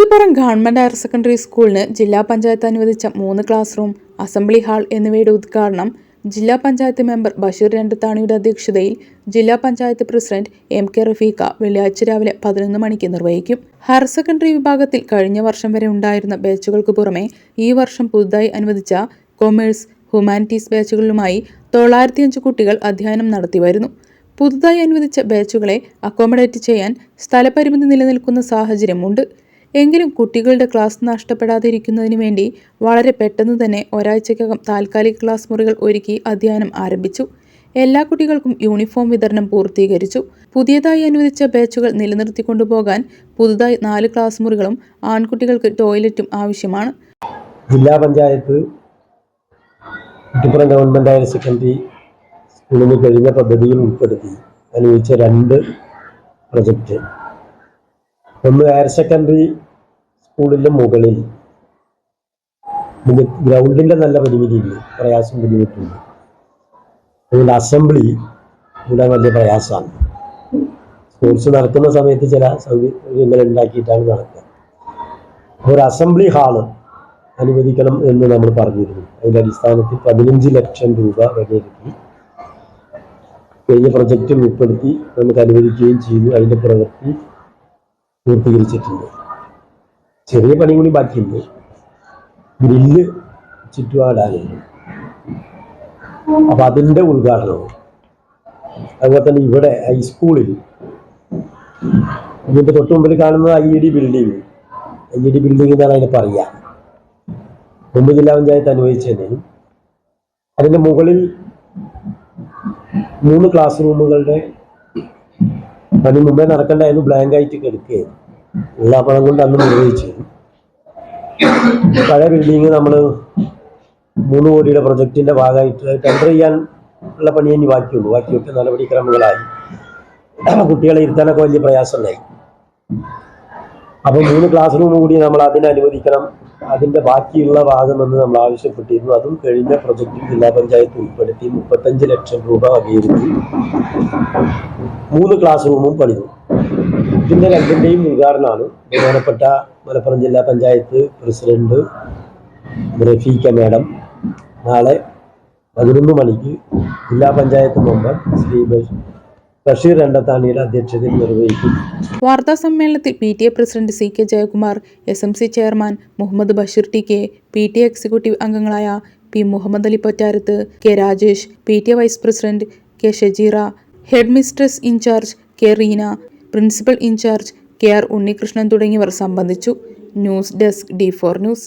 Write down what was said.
Kuttippuram government higher secondary സ്കൂളിന് ജില്ലാ പഞ്ചായത്ത് അനുവദിച്ച മൂന്ന് ക്ലാസ് റൂം അസംബ്ലി ഹാൾ എന്നിവയുടെ ഉദ്ഘാടനം ജില്ലാ പഞ്ചായത്ത് മെമ്പർ ബഷീർ രണ്ടത്താണിയുടെ അധ്യക്ഷതയിൽ ജില്ലാ panchayat president M K Rafeeqa വെള്ളിയാഴ്ച രാവിലെ പതിനൊന്ന് മണിക്ക് നിർവഹിക്കും. ഹയർ സെക്കൻഡറി വിഭാഗത്തിൽ കഴിഞ്ഞ വർഷം വരെ ഉണ്ടായിരുന്ന ബാച്ചുകൾക്ക് പുറമെ ഈ വർഷം പുതുതായി അനുവദിച്ച കൊമേഴ്സ് ഹ്യൂമാനിറ്റീസ് ബാച്ചുകളിലുമായി തൊള്ളായിരത്തിയഞ്ച് കുട്ടികൾ അധ്യയനം നടത്തിവരുന്നു പുതുതായി അനുവദിച്ച ബാച്ചുകളെ അക്കോമഡേറ്റ് ചെയ്യാൻ സ്ഥലപരിമിതി നിലനിൽക്കുന്ന സാഹചര്യമുണ്ട്. എങ്കിലും കുട്ടികളുടെ ക്ലാസ് നഷ്ടപ്പെടാതിരിക്കുന്നതിന് വേണ്ടി വളരെ പെട്ടെന്ന് തന്നെ ഒരാഴ്ചക്കകം താൽക്കാലിക ക്ലാസ് മുറികൾ ഒരുക്കി അധ്യയനം ആരംഭിച്ചു. എല്ലാ കുട്ടികൾക്കും യൂണിഫോം വിതരണം പൂർത്തീകരിച്ചു. പുതിയതായി അനുവദിച്ച ബാച്ചുകൾ നിലനിർത്തിക്കൊണ്ടുപോകാൻ പുതുതായി നാല് ക്ലാസ് മുറികളും ആൺകുട്ടികൾക്ക് ടോയ്ലറ്റും ആവശ്യമാണ്. ജില്ലാ panchayat Kuttippuram government higher secondary സ്കൂളിന് കഴിഞ്ഞ പദ്ധതിയിൽ ഉൾപ്പെടുത്തി. അനുവദിച്ച രണ്ട് പ്രൊജക്റ്റ്. ഒന്ന് ഹയർ സെക്കൻഡറി സ്കൂളിന്റെ മുകളിൽ. ഗ്രൗണ്ടിന്റെ നല്ല പരിമിതിയില്ല പ്രയാസം ബുദ്ധിമുട്ടുണ്ട്. അതുകൊണ്ട് അസംബ്ലി ഇവിടെ വലിയ പ്രയാസമാണ്. സ്പോർട്സ് നടക്കുന്ന സമയത്ത് ചില സൗകര്യങ്ങൾ ഉണ്ടാക്കിയിട്ടാണ് നടക്കുക. ഒരു അസംബ്ലി ഹാൾ അനുവദിക്കണം എന്ന് നമ്മൾ പറഞ്ഞിരുന്നു. അതിന്റെ അടിസ്ഥാനത്തിൽ പതിനഞ്ച് ലക്ഷം രൂപ വകയിരുത്തി കഴിഞ്ഞ പ്രൊജക്റ്റിൽ ഉൾപ്പെടുത്തി നമുക്ക് അനുവദിക്കുകയും ചെയ്തു. അതിന്റെ പ്രവൃത്തി പൂർത്തീകരിച്ചിട്ടുണ്ട്. ചെറിയ പണി കൂടി ബാക്കിയുണ്ട്. ഗ്രില്ല് ചുറ്റുപാടാനുണ്ട് അപ്പം അതിന്റെ ഉദ്ഘാടനവും അതുപോലെ തന്നെ ഇവിടെ ഹൈസ്കൂളിൽ ഇതിന്റെ തൊട്ട് മുമ്പിൽ കാണുന്നത് I E D building I E D building എന്നാണ് അതിനെ പറയുക. മുമ്പ് ജില്ലാ പഞ്ചായത്ത് അനുവദിച്ചതിനും അതിന്റെ മുകളിൽ മൂന്ന് ക്ലാസ് റൂമുകളുടെ പണി മുമ്പേ നടക്കണ്ടായിരുന്നു ബ്ലാങ്ക് ആയിട്ട് കിടക്കുകയായിരുന്നു ഉള്ള പണം കൊണ്ട് അന്ന് നിർവഹിച്ചു. പഴയ ബിൽഡിങ് നമ്മൾ മൂന്ന് കോടിയുടെ പ്രൊജക്ടിന്റെ ഭാഗമായിട്ട് ടെൻഡർ ചെയ്യാൻ ഉള്ള പണി ഇനി ബാക്കിയുള്ളൂ. ബാക്കിയൊക്കെ നടപടിക്രമങ്ങളായി. കുട്ടികളെ ഇരുത്താനൊക്കെ വലിയ പ്രയാസമുണ്ടായി. അപ്പോൾ മൂന്ന് ക്ലാസ് റൂം കൂടി നമ്മൾ അതിന് അനുവദിക്കണം. അതിന്റെ ബാക്കിയുള്ള ഭാഗം ഭാഗമെന്ന് നമ്മൾ ആവശ്യപ്പെട്ടിരുന്നു. അതും കഴിഞ്ഞ പ്രൊജക്റ്റിൽ ജില്ലാ പഞ്ചായത്ത് ഉൾപ്പെടുത്തി മുപ്പത്തഞ്ച് ലക്ഷം രൂപ വകയിരുത്തി മൂന്ന് ക്ലാസ് റൂമും പണിതു. ഇതിന്റെ രണ്ടിന്റെയും ഉദ്ഘാടനമാണ് ബഹുമാനപ്പെട്ട മലപ്പുറം ജില്ലാ പഞ്ചായത്ത് പ്രസിഡന്റ് റഫീഖ മാഡം. നാളെ പതിനൊന്ന് മണിക്ക് ജില്ലാ പഞ്ചായത്ത് മെമ്പർ ശ്രീ ബഷീർ രണ്ടത്താണിയുടെ അധ്യക്ഷതയിൽ നിർവഹിക്കും. വാർത്താ സമ്മേളനത്തിൽ P T A president C K Jayakumar S M C chairman Muhammad Basheer T K P T executive അംഗങ്ങളായ P Muhammad Ali Pottarath K Rajesh P T A vice president K Shajeera headmistress in charge K Reena principal in charge K R Unnikrishnan തുടങ്ങിയവർ സംബന്ധിച്ചു. News desk D four news.